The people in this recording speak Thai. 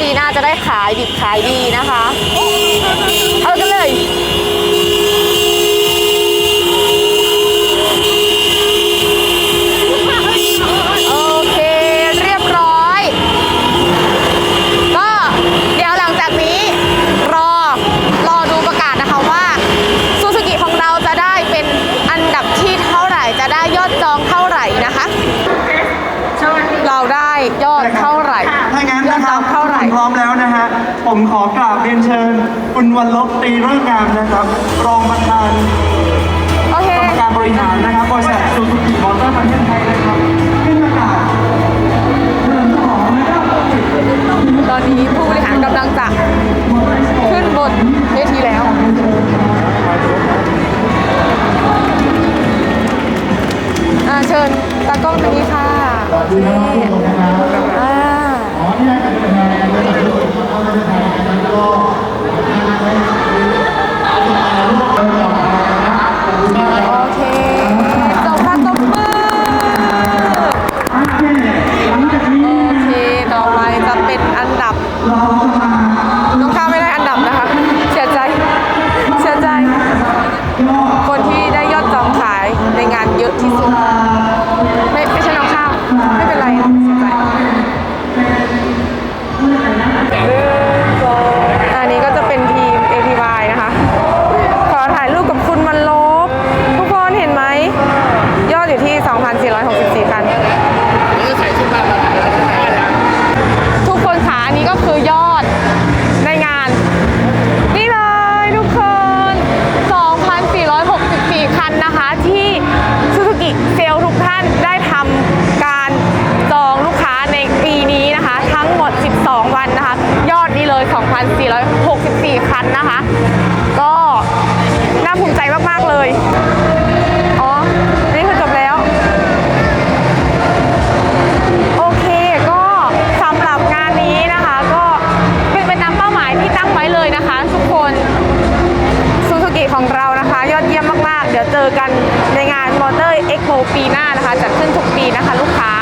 ปีหน้าจะได้ขายดิบขายดีนะคะ เอากันเลย ยอดเท่าไหร่ถ้างั้นยอนะดคจรัอบงเท่าไหร่พร้อมแล้วนะฮะ ผมขอกราบเรียนเชิญ คุณวันลบตรีเรื่องงามนะครับ รองประธานโอเคกรรมการบริหารนะครับบริษัทซูซูกิมอเตอร์ประเทศไทยนะครับขึ้นประกาศเชิญเจ้าของนะครับตอนนี้ผู้บริหารกำลังจะขึ้นบนเวทีแล้วอ่าเชิญตากล้องทางนี้ค่ะ เยอะที่สุดไม่ไม่ใช่น้องข้าวไม่เป็นไร 2,464 คันนะคะ ก็น่าภูมิใจมาก ๆ เลย อ๋อ นี่คือจบแล้ว โอเคก็สำหรับงานนี้นะคะ ก็เป็นไปตามเป้าหมายที่ตั้งไว้เลยนะคะ ทุกคนซูซูกิของเรานะคะ ยอดเยี่ยมมาก ๆ เดี๋ยวเจอกันในงานมอเตอร์เอ็กโปปีหน้านะคะ จัดขึ้นทุกปีนะคะ ลูกค้า